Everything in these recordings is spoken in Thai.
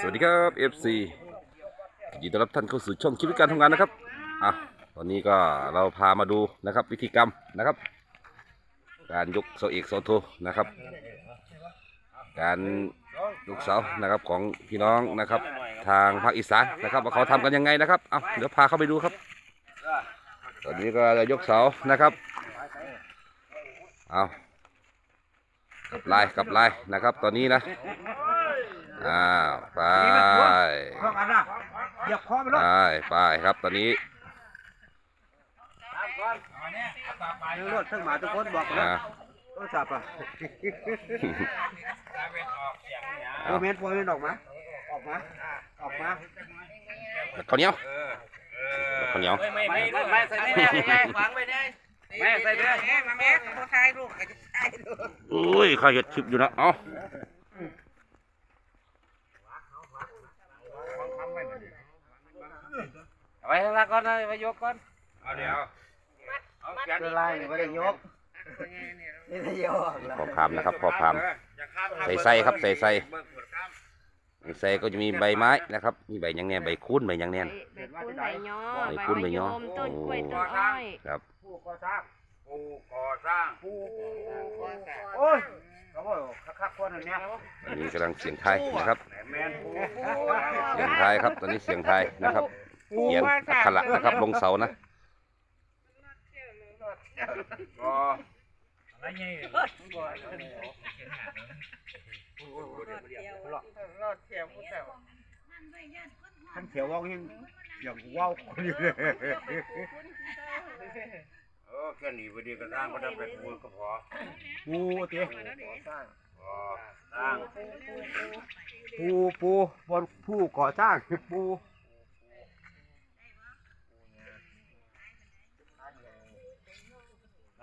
สวัสดีครับ FC ยินดีต้อนรับท่านเข้าสู่ช่องชีวิตการทำงานนะครับอะตอนนี้ก็เราพามาดูนะครับวิธีกรรมนะครับ การยกเสาเอกเสาโทนะครับ การยกเสานะครับของพี่น้องนะครับ ทางภาคอีสานนะครับว่าเขาทำกันยังไงนะครับเอาเดี๋ยวพาเข้าไปดูครับ ตอนนี้ก็จะยกเสานะครับเอากลับลายกับลายนะครับ ตอนนี้นะ อ้าวไปพร้อมกันนะเหยียบคอไปไปเลยไปครับตอนนี้เนื้อรถทั้งหมาทุกคนบอกแล้วอ่าต้องสับอะโมเอาเมนต์โมเมนต์ออกมาออกมาออกมาข้าวเหนียวข้าวเหนียวไม่ไม่ไม่ใส่แม่แม่วางไปได้แม่ใส่แม่แม่มาแม่ขอถ่ายรูปกับถ่ายรูปอุ้ยข้าเห็ดคลิปอยู่นะเอา ไว้ข้างล่างก่อนนะไปยกก่อนเอาเดี๋ยวเอาแกนเจอลายไม่ได้ยกนี่ได้ยกพอพามนะครับพอพามอย่าข้ามใส่ไส้ครับใส่ไส้เบิ่งปวดข้ามในใส่ก็จะมีใบไม้นะครับ มีใบหยังแน่ใบคูนใบหยังแน่ใบคุ้นใบย่อใบใบคุ้นใบมะย่ยอมต้นกล้วยโอ้ต้นอ้อยครับผู้ก่อสร้างผู้ก่อสร้างผู้โอ้ยเขาบอกคักๆคนอันเนี้ยอันนี้กำลังเสียงไทายนะครับแหนแมนผู้เสียงไทายครับ ตอนนี้เสียงไทายนะครับ เขียนอักขระนะครับ ลงเสานะก่อท่านเขียวว่าวยังอย่างว่าวคนอยู่เลยเออแค่นี้พอดีก็สร้างก็ได้ไปปูนก็พอปูเตี้ยก่อสร้างปูปูบนผู้ก่อสร้างปู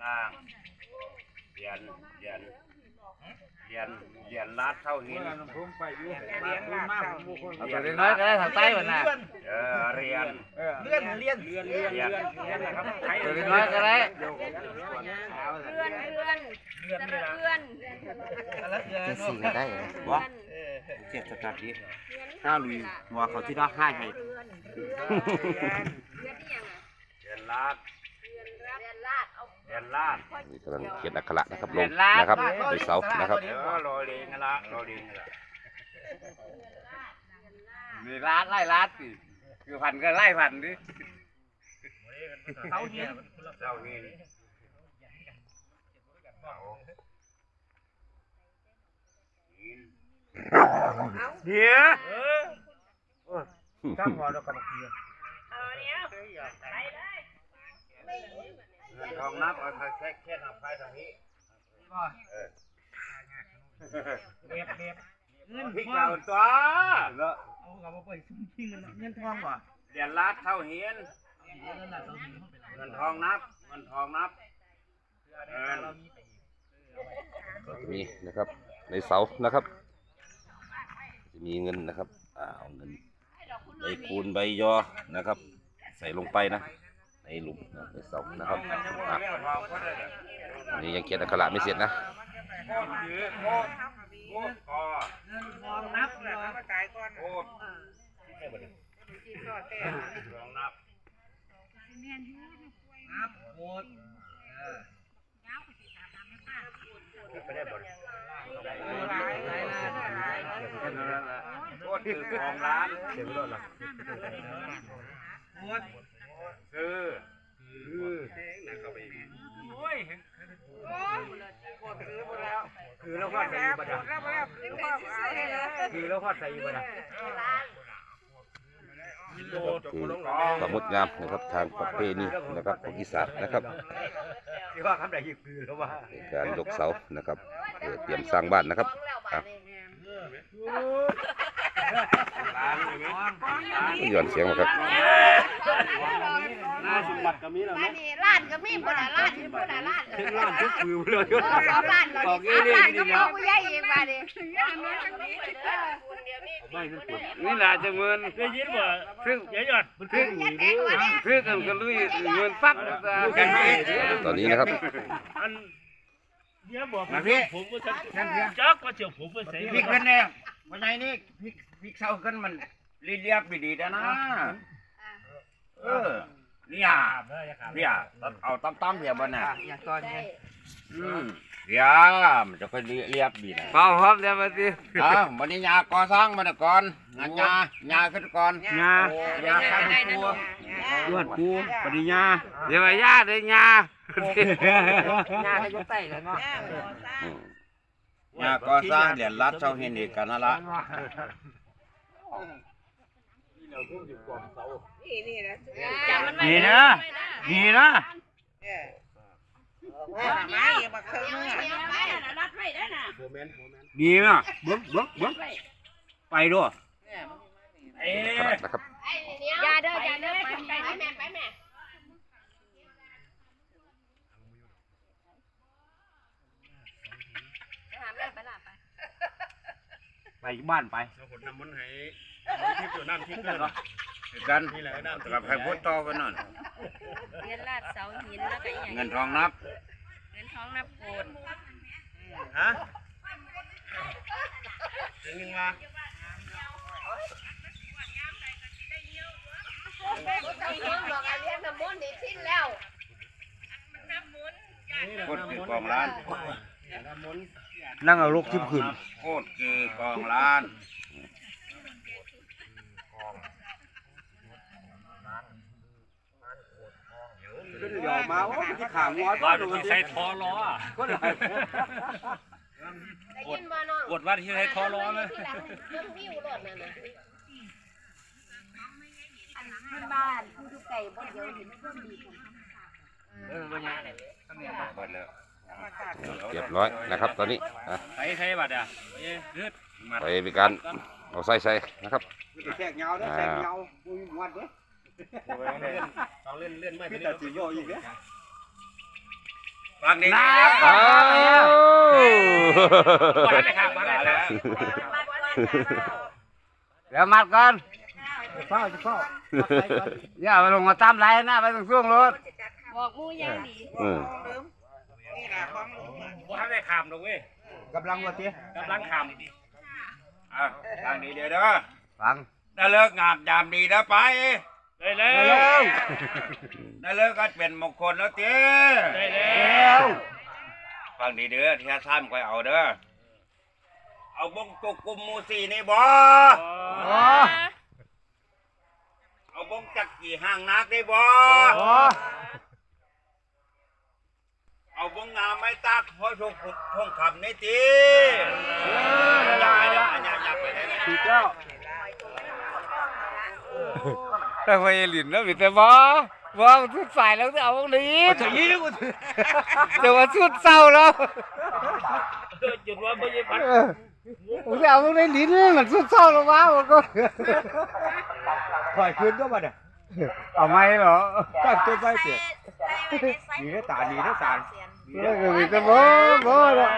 สร้างเรียนเรียนเรียนเรียนลาดเท่าหินเอาไปน้อยก็ได้ทางใต้ก่อนนะเออเรียนเลื่อนเลื่อนเลื่อนเลื่อนเรียนเรียนนะครับตัวน้อยก็ได้เพื่อนเพื่อนเพื่อนเพื่อนจะสี่ก็ได้เพื่อนเจ็บสกัดนี้ห้าลุยว่าเขาที่น่าให้ให้เพื่อนที่ยังอะเรียนลาดเพื่อนเรียนลาดเอาเรียนลาดนี่กำลังเขียนอักขระนะครับลงนะครับในเสานะครับเออรอเรียนกันละรอเรียนกันละมีร้านไล่ร้านสิคือพันก็ไล่พันดิเท่าหินเท่าหินเดี๋ยวจ้างหัวเรากำลังเคียเงิน ทองนับเอาไปแค่แค่นับไปทางนี้เรียบเรียบพริกเราตัวแล้วเอากับมาไปซุ้มทิ้งกันเงินทองว่ะเดียนลาดเท่าเฮียนเงินทองนับเงินทองนับมีนะครับ ในเสานะครับ จะมีเงินนะครับอ่าเอาเงินใบคูณใบยอนะครับ ใส่ลงไปนะ ในหลุมนะในเสานะครับอะอันนี้ยังเขียนอักขระไม่เสร็จนะโคตรยืดโคตรโคตรคอทองนับเลยมาจ่ายก่อนโคตร ทองนับนับหมดไม่ได้บริโคตรคือทองล้านหมดซื้อคือแล้วพอดใส่อยู่บัดคือแล้วพอดใส่อยู่บัดคือความงดงามนะครับทางประเพณีนะครับของอีสานนะครับที่ว่าคำใดอยู่คือแล้วว่าในการยกเสานะครับเพื่อเตรียมสร้างบ้านนะครับอะล้า นอย่างนี้ย้อนเสียงมาครับหน้าสมบัติก็มีแล้วบ้านนี้ลาดก็มีบ่ได้ลาดบ่ได้ลาดถึงร้านทุกคือเลยสองลาดเลยสามลาดก็พอผู้ใหญ่อีกบ้านนี้นี่แหละจะเงินได้ยินบ่ซึ่งเดี๋ยวยอดมันคือคือกันกันลุยเงินปั๊บกันตอนนี้นะครับอันเดี๋ยวบอกผมมาพี่ผมว่าฉันนั่นเพียงจักว่าเจียวผมว่าใส่พริกเป็นแน่ วันไหนนี่พริกพริกเศร้ากันมันเรียบๆดีๆนะนะเออเนี่ยเนี่ยเอาตั้มๆเดี๋ยวบนน่ะอย่าก่อนเนี่ยอืมเดี๋ยวมันจะค่อยเรียบดีนะเป่าพร้อมเดี๋ยวมาสิเอ้าวันนี้ยาก่อสร้างมาแต่ก่อนงานยายาขึ้นก่อนยายาข้าวตัวยอดกูปริญญาเดี๋ยวมาญาติเลยญาญาให้ยกไต่เลยเนาะ อืมยาก่อสร้างเดี๋ยวรัดเจ้าเห็นอีกกันนั่นละจำมันไว้นี่นะ นี่นะไม่มาเครื่องนึงเดี๋ยวไว้น่ะรัดไว้ได้น่ะนี่นะเบิ้งเบิ้งเบิ้งไปด้วยขนาดนะครับ อย่าเด้ออย่าเด้อไปไปแม่ไปแม่ ไปบ้านไปผลน้ำมันให้ทิพย์อยู่น้ำทิพย์เลยกันกับใครพูดต่อกันนั่นเงินลาดเสาหินแล้วก็อีหยังเงินทองนับ เงินทองนับโกดฮะถึงยังมาบอกเรียนน้ำมนต์นี่สิ้นแล้วพูดคือกองล้าน นั่งเอาลูกทิพขึ้นโคตรคือกองล้านหยอกมาว่าที่ขางอดว่าที่ใช้ทอล้อก็ได้ได้ยินบ่น้องปวดว่าที่ใช้ทอล้อเลยที่หลังเรื่องวิวรถนั่นน่ะอันบ้านผู้ทุกไก่บ่เดียวเห็นเพิ่นดีของเออเป็นยังไงเปิดแล้ว เรียบร้อยนะครับ ตอนนี้อะใช้ใช้บัตรอะเอ้ยรืดมาไปมีการเอาใส่ใส่นะครับแทกเงาเด้อแทกเงาปุ้ยวัดเด้อต้องเล่นเล่นไม่พี่ได้ตัดสิโยอีกเด้อฟังดีน้าอ้าวมาได้ครับมาได้ครับเดี๋ยวมัดก่อนเฝ้าจะเฝ้าอย่าไปลงมาตามไรนะไปตรงช่วงรถบอกหมู่อย่างดีอืม ว่าได้ขามตรงเว้ยกำลังว่าเตี้ยกำลังขามอะทางนี้เดี๋ยวเด้อฟังได้เลิกงามยามดีนะไป ได้แล้เร็ววได้เลิกก็เป็นมงคลแล้วเจ้ได้แล้เร็ววฟังดีเด้อที่ท่าซ้ำก็เอาเด้อ เอาบงตุกกุมหมูสีนี่บ่โอ้เอาบงจักกี่ห้างนักได้บ่โอ้ เอาบงงามไม่ตักเพราะชงขุดชงคำนี่ตีได้อย่าได้อย่าอย่าอย่าไปได้ถูกเจ้าแต่พอหลินแล้วมีแต่บ่บ่สุดสายแล้วเอาตรงนี้จะยิ้มแต่ว่าสุดเศร้าแล้วจุดว่าไม่ใช่พัดผมจะเอาตรงนี้ลิ้นมันสุดเศร้าแล้วว้าวก็ปล่อยคืนก็มาเนี่ยเอาไหมเหรอตั้งตัวไปเสียมีได้ตาดีได้ตา ดีได้มีแต่บ่บ่เลย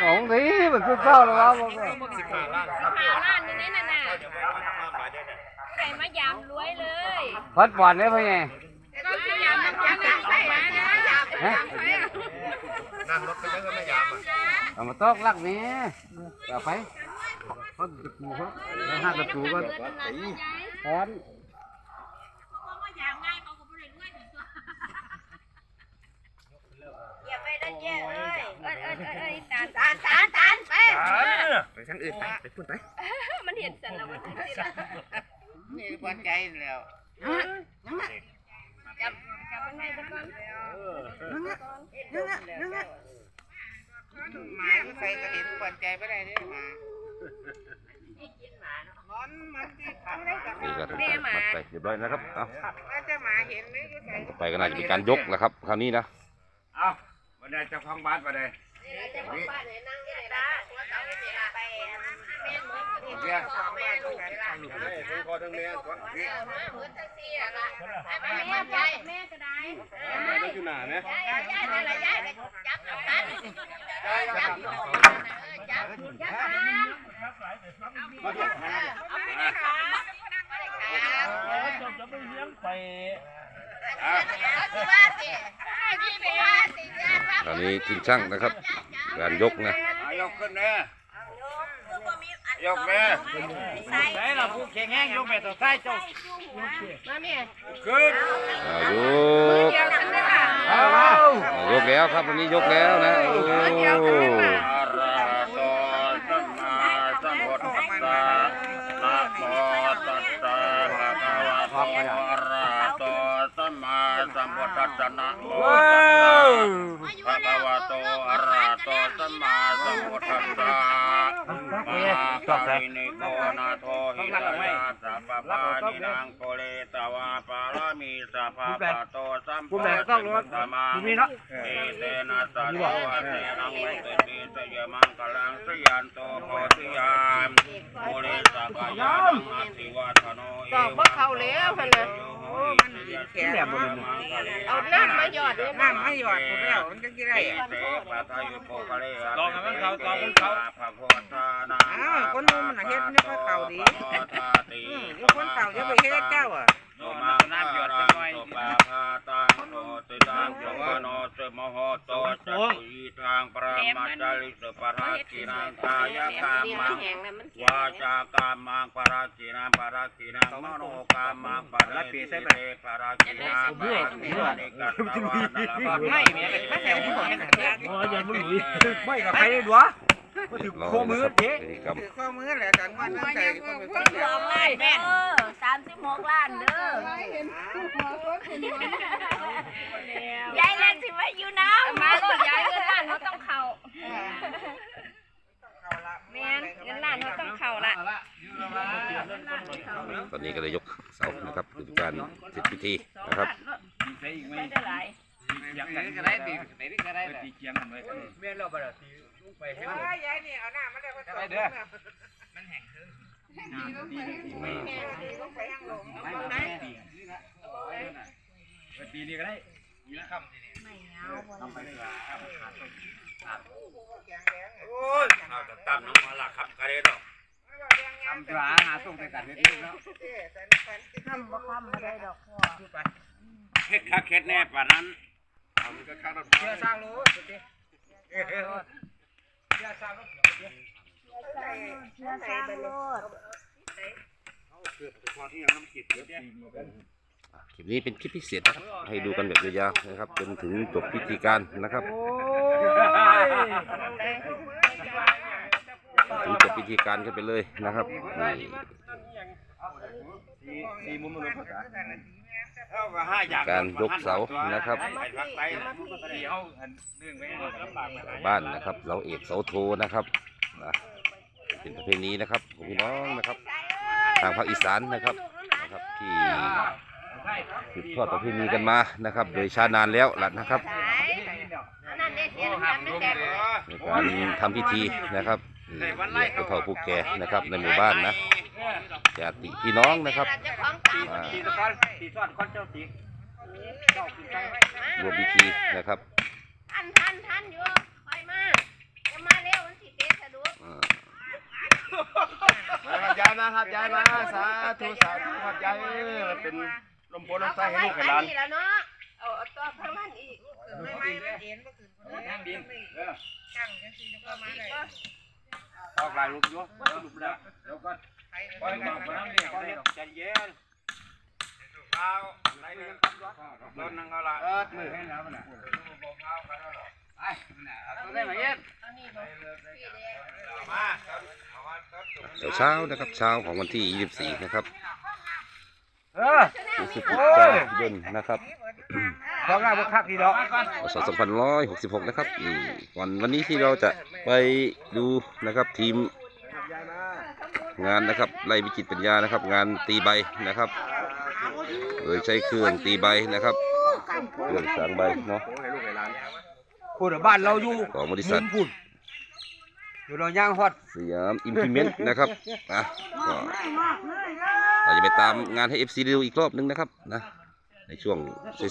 ของนี้มันสุดเศร้าแล้วว้าวก็สิบห้าล้านครับหาล้านอยู่ในนั่นน่ะไก่มายามรวยเลยพัดปอนได้พ่อไงก็พยายามนำจักรใส่มานะยามฮะนั่งรถไปแล้วก็ไม่ยามอะเอามาตอกลักนี้เอาไปเขาตะกูเขาห้ากระตูก็พอน อย่า ไปได้แย่เอ้ยเอ้ยเอ้ยเอ้ยเอ้ยตานตานตานตานไปไปทางอื่นไปไปพูดไปมันเห็นสันแล้วมันเห็นสันนี่ปัจใจแล้วจับจับมันไว้ตะก่อนหมาก็ใส่ก็เห็นปัจใจไม่ได้เนี่ยหมามันมันที่ทำได้กับนี่ก็ทำการมัดใส่เรียบร้อยนะครับเอาน่าจะหมาเห็นเลยก็ใส่ไปก็น่าจะมีการยกนะครับ คราวนี้นะเอาวั นนี้เจ้าของบ้านมาเลยเจ้าของบ้านเนี่ยนั่งที่ไหนล่ะหัวเสาที่ไหนล่ะไปแม่เหมือนกันเดี๋ยวสองแม่ลูกทั้งพ่อทั้งแม่ก่อนเหมือนทั้งสี่อะล่ะแม่แม่ไปแม่ก็ได้แม่อยู่หน้าไหมยายยายนั่นแหละยายจับจับกันจับจับจับกันเอาไป เลยค่ะไปเลยค่ะจะไปเลี้ยงไปเอาสิว่าสิพี่ไปว่าสิญาติว่าคราวนี้จริงช่างนะครับการยกนะเอายกขึ้นเด้อคือบ่มียกแม่ใส่ไหนล่ะผู้แข็งแห้งยกแม่ตัวใต้เจ้ามาแม่ขึ้นอ่ายกเดียวกันได้ป่ะเอาอ่ายกแล้วครับวันนี้ยกแล้วนะโอ้อะระหะโตสัมมาสัมพุทธัสสะนะโมตัสสะภะคะวะโตอะระหะโตสัมมา สัมพุทธัสสะนะโมตัสสะภะคะวะโตอะระหะโตสัมมาสัมพุทธัสสะมาคารินิโกนาโทหิตายาสัพพะนินางโกเลตวาปารามีสัพพะปะโตสัมผู้โพแม่ต้องรู้ธิมาผู้มีเนาะเอเตนะสัตวะเตนังเวตติสยมังกลังสยันโตโพธิยามโมเลสกายานังอาติวัฒโนเอก็วับ่เข้าแล้วหั่นน่ะโอ้มันแข็งเอาน้ำมาหยอดเลยน้ำให้หยอดผมแล้วมันจะกี่ไรเตปะทายุโกกะเลลองให้มันเข้าตองมันเข้าพระโพธานาอ้าวคนนู้นมันเฮ็ดเนี่ยก็เข้าดีอืมคนเข้าจะไปเฮ็ดเจ้าอะโตมาน้ำหยอดจังหน่อย ตติตังโตโนสมโหโตจัตุยีทางปรามาจาริสปะรากินังกายกามังแห้งแล้วมันวาจากามังปารากินังปารากินังมโนกามังปารากิเตปารากินังปารากินังนิกัตตวานาลาภไม่เมียกันไม่ใช่ผู้คนนั้นโอ้ยอย่ามึงหลุยไม่กับใครได้ดัวมาถึงรอโคมือนะครับเจ๊พิธีกรรมข้อมือแหละกันว่าตั้งใจก็ไม่ต้องสองล้านแม่สามสิบหกล้านเด้อยายเล่นสิว่าอยู่น้ำมาก็ยายเงินล้านเขาต้องเข้าแม่นเงินล้านเขาต้องเข้าละตอนนี้ก็เลยยกเสานะครับคือการเสร็จพิธีนะครับไม่ได้หลายอยากกันก็ได้ตีไหนก็ได้ตีเกียงกันไว้แม่เราบ่ได้ตีลง ไปให้หมดยายนี่เอาหน้ามาได้ก็ได้เด้อปีนี้ก็ได้มีละคำโอ้ยเอาแต่ตั้มน้ำมาละครับกระเด็นทำตัวหาส่งไปกันเรื่อยๆเนาะทำบ่ทำไม่ได้ดอกพ่อเฮ็ดคักเฮ็ดแน่ปานนั้นเชื่อสร้างรู้สุดที่เชื่อสร้างรู้เชื่อสร้างโลด คลิปนี้เป็นคลิปพิเศษนะครับ ให้ดูกันแบบยาวๆนะครับ จนถึงจบพิธีการนะครับถึงจบพิธีการกันไปเลยนะครับนี่ สี่มุมมันภาษาเอาก็ห้าอย่างการยกเสานะครับไปพักไปเดี๋ยวเรื่องไม่ลำบากมาบ้านนะครับเสาเอกเสาโทนะครับนะเป็นประเพณีนะครับของพี่น้องนะครับ ทางภาคอีสานนะครับนะครับที่สืบทอดประเพณีกันมานะครับ โดยชานานแล้วล่ะนะครับนั่นเด็เสียงกันไม่แตกในการทำพิธีนะครับเรียกผู้เฒ่าผู้แก่นะครับในหมู่บ้านนะ ญาติพี่น้องนะครับเจ้าของตามมาตีตะกอนตีซ้อนก้อนเจ้าตีร่วมพิธีนะครับทันทันทันอยู่คอยมาจะมาเร็วมันสิเตะสะดุดอ่าย้ายมาครับย้ายมาสาธุสาธุครับย้ายเป็นลมโพลมไส้ให้ลูกให้หลานนี่แล้วเนาะเอาเอาตัวข้างนั้นอีกนั่งดินออกลายรูปอยู่ลุกแล้วเดี๋ยวก่ อนปล่อยมาคนนั้นเรียกได้ใจเย็นเอาไหนเรื่องรถนั่งเอาละเออมือให้แล้วมันน่ะไปตัวได้ไหมเย็นมาเช้าๆนะครับเช้าของวันที่ 24 นะครับเออพฤศจิกายนนะครับของเราบุกคักทีเดียวพศ2566 นะครับอืมก่อนวันนี้ที่เราจะไปดูนะครับทีม งานนะครับไล่วิจิตรปัญญานะครับ งานตีใบนะครับ โดยใช้เครื่องตีใบนะครับเครื่องสางใบเนาะให้ลูกให้หลานพูดบ้านเราอยู่ของบริษัทพูดอยู่เราย่างฮอดสยามอิมพิเมนต์นะครับอะก็เราจะไปตามงานให้ FC ดูอีกรอบนึงนะครับนะในช่วง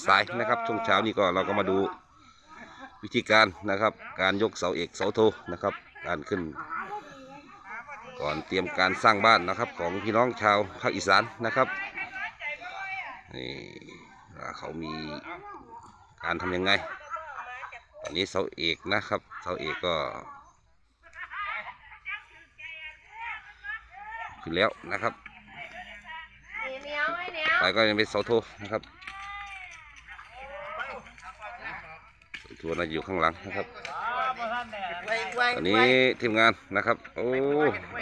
สายๆนะครับช่วงเช้านี้ก็เราก็มาดูวิธีการนะครับ การยกเสาเอกเสาโทนะครับ การขึ้น ก่อนเตรียมการสร้างบ้านนะครับ ของพี่น้องชาวภาคอีสานนะครับนี่เขามีการทำยังไง ตอนนี้เสาเอกนะครับเสาเอกก็ขึ้นแล้วนะครับไปก็ยังเป็นเสาโทนะครับเสาโทน่าอยู่ข้างหลังนะครับ ตอนนี้ทีมงานนะครับ โอ้เอ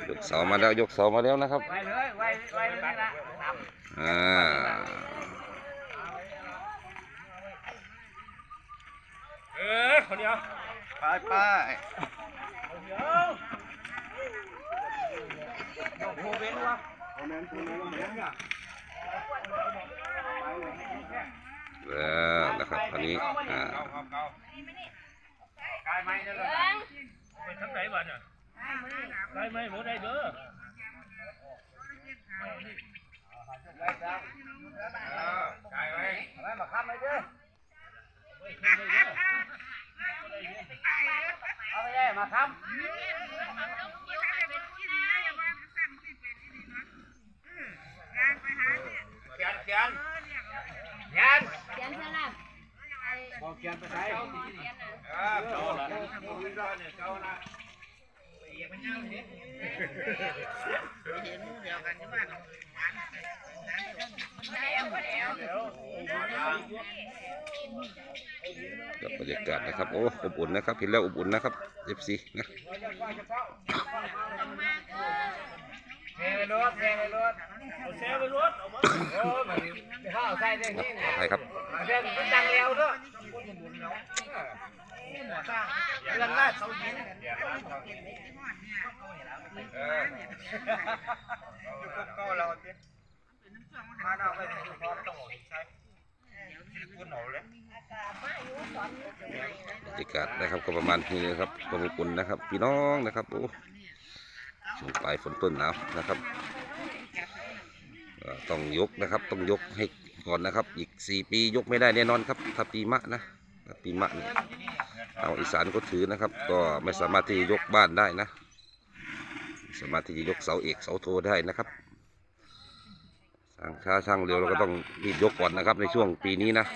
ายกเสามาแล้วยกเสามาแล้วนะครับไปเลยไว้ไว้เลยละอ่าเออคนเดียวไปไปแล้วนะครับตอนนี้อ่ากายไม้นั่นแหละไปทั้งไหนบ้า นอะได้ไหมหมดได้เด้อกายไว้อะไรมาค้ำไว้เด้อเอาไปเลยมาค้ำเขียนเขียนเขียนเขียนซะละบอกเขียนไปใช้เออเจ้าละเจ้าละกับบรรยากาศนะครับ โอ้อบอุ่นนะครับเห็นแล้วอบอุ่นนะครับเอฟซีนะ เทในรถเทในรถเอาแซ่ไปรถเอามาโอ้มันข้าวใส่ได้ที่ขออภัยครับเรื่องมันดังเร็วด้วยเรื่องล่าสุดนี้เอออยู่กับเก่าเราเนี่ยมาเอาไปถึงพร้อมต้องบอกใช่คุณหนูเลยบรรยากาศนะครับก็ประมาณนี้นะครับความอบอุ่นนะครับ พี่น้องนะครับโอ้ ช่วงปลายฝนต้นหนาวนะครับต้องยกนะครับต้องยกให้ก่อนนะครับ อีกสี่ปียกไม่ได้แน่นอนครับถ้าปีมะนะปีมะเนี่ยเอาอีสานก็ถือนะครับ ก็ไม่สามารถที่จะยกบ้านได้นะ สามารถที่จะยกเสาเอกเสาโทได้นะครับช่างช้าช่างเร็วเราก็ต้องรีบยกก่อนนะครับในช่วงปีนี้นะ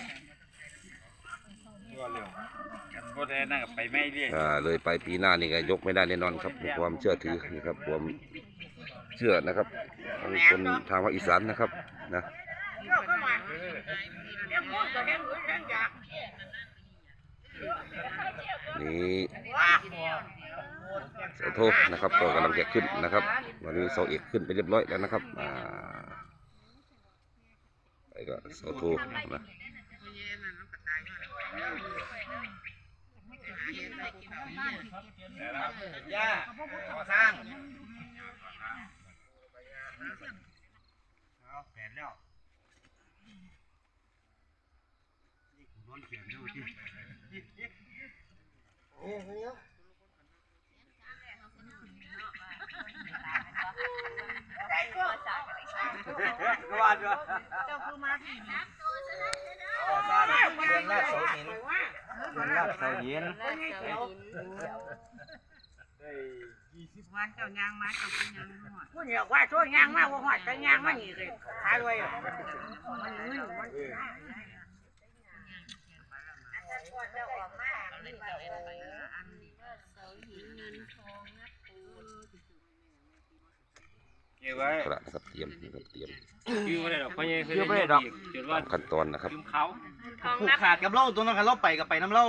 ก็ได้นั่งไปไม่เรียกอ่าเลยไปปีหน้านี่ก็ยกไม่ได้แน่นอนครับความเชื่อถือนะครับความเชื่อนะครับของคนทางภาคอีสานนะครับนะนี่เสาโทนะครับก็กำลังจะขึ้นนะครับวันนี้เสาเอกขึ้นไปเรียบร้อยแล้วนะครับอ่าไปก็เสาโทนะ ย่าขอสร้างเอาแผนแล้วนอนเขียนดูที่โอ้โหก็ว่าด้วยเจ้าคือมาที่น้ำ ตัวซะนะเด้อขอสร้างเรียนลาดเสาหินเรียนลาดเสาหินวันเจ้ายางมาเจ้าเป็นยางหอดผู้เหนียวว่าช่วยยางมาว่าหอดก็ยางมาอีเลยขายเลยอะมันเงินมัน เก็บไว้กระนะครับเตรียมนะครับเตรียมคือไม่ได้ดอกเพราะยังเคยไม่ได้ดอกจนว่าตามขั้นตอนนะครับลืมเขาทองผูกนับขาดกับเล่าตัวนั้นคันเล่าไปกับไปน้ำเล่า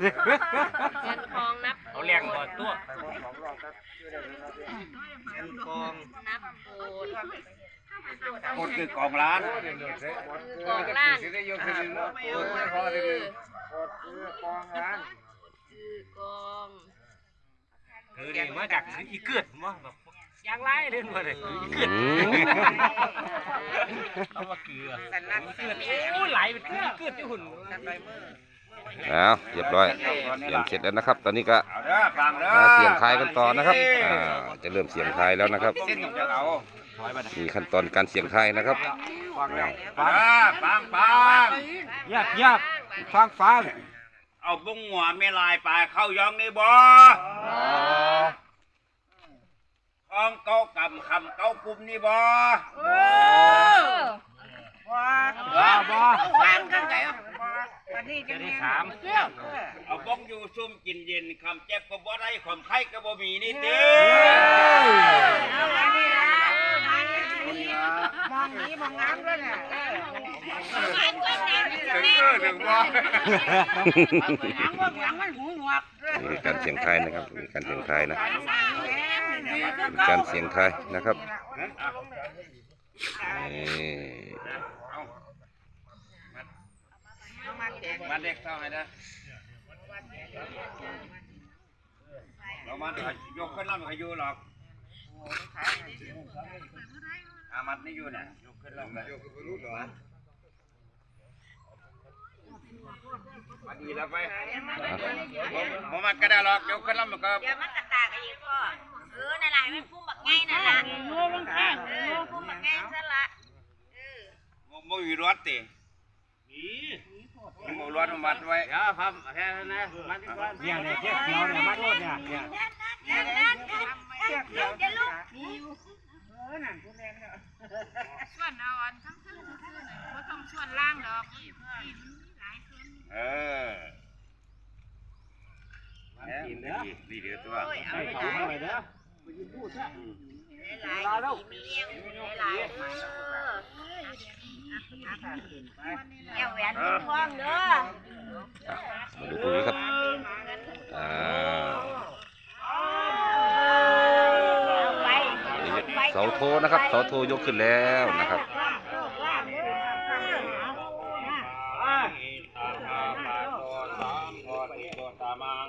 เงินทองนับเอาแรงก่อนตัวกองนับปูดกดคือกองร้านคือกองล้านคือกองคือเองมาจากอีเกิดมั้งแบบ ยางไรเล่นมาเลยอีเกิดอืมเอามาเกลือสันนันเกิดโอ้ไหลเป็นคืออีเกิดที่หุ่นเอาเรียบร้อยเตรียมเสร็จแล้วนะครับ ตอนนี้ก็เอาเด้อฟังเด้อมาเสียงทายกันต่อนะครับอ่าจะเริ่มเสียงทายแล้วนะครับเส้นจะเอามีขั้นตอนการเสียงทายนะครับฟังแล้วฟังฟังฟังยากยากฟังฟังเอาบุ้งหัวไม่ลายปลายเข้ายองนี่บ่ท้องเก้ากำคำเก้ากลุ่มนี่บ่บออบ่บ่บ่วางกันไงวันนี้จะได้สามเอาบ้องอยู่ซุ่มกินเย็นคำเจ็บก็บ่ได้ความไข้ก็บ่มีนี่เต้เอาอันนี้ละมองนี้มองน้ำด้วยเนี่ยกันเสียงไทยนะครับ การเสียงไทยนะ ก็การเสียงไทายนะครับนี่มันเด็กเท่าไหร่นะเรามันยกขึ้นแล้วมันก็อยู่หรอกอามัดไม่อยู่น่ะยกขึ้นแล้วยกขึ้นรู้หรอมาดีแล้วไปผมมันก็ได้หรอกยกขึ้นแล้วมันก็เดี๋ยวมันกระตากอีกพ่อ เออนั่นแหละมันพุ่มบักไงนั่นแหละงูมันข้างเออพุ่มบักไงซะละเออบ่มีรถติมีบ่รถมัดไว้เดี๋ยวครับแค่นั้นนะมาที่ก่อนเนี่ยเนี่ยเทียบเขียวเนี่ยมัดรถเนี่ยเนี่ยนั่นนั่นลูกจะลูกเออนั่นผู้เล่นเนาะส่วนเอาอันทั้งทั้งซื่อๆน่ะบ่ต้องส่วนล่างดอกนี่นี่มันมีหลายส่วนเออเนี่ยดีเดียวตัวโอ้ยเอาไปเอาไหน เด้อหลายๆมีเมียงหลายๆเออแก้วแหวนทองเด้อมาดูตรงนี้ครับอ่าเสาโทนะครับเสาโทยกขึ้นแล้วนะครับ อิตาภาปะโตสามโพธิโตตามัง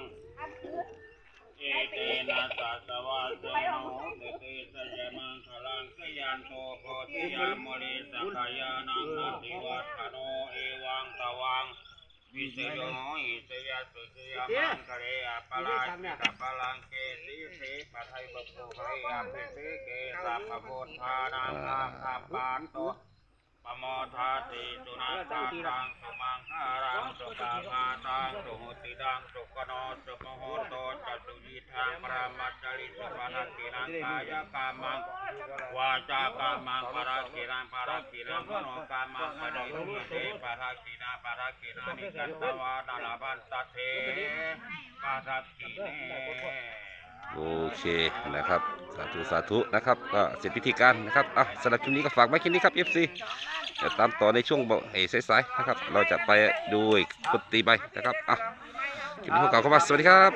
เอเตนะสัสวะเตโนเตเตสยมังคลังสยั นโตโพธิยามริสักายานังนาติวัฒโนเอวังตวังวิเศโยอิสยาสุสยามังคะเรอปะลาชิตาปะลังเกสีเทปะไทยบปุเรอภิเสเกสัพพโพธานังอาคาปานโต ปโมทาติสุนัขตังสุมังคารังสุปามาตังสุหุติดังสุกโนสุปโหโตจตุยิทางปรามัจจริสุปนัตินังกายกามังวาจากามังปรากิรังปรากิรังมโนกามังปริยุเทปรากินาปรากินานิกันตวาดาลาบันตเทปรากิเน โอเคนะครับสาธุสาธุนะครับก็เสร็จพิธีการนะครับอะสำหรับคลิปนี้ก็ฝากไว้แค่นี้ครับ FC จะตามต่อในช่วงเอ้สายๆนะครับ เราจะไปดูอีกดตีไปนะครับอะคลิปนี้พวกเราเข้ามาสวัสดีครับ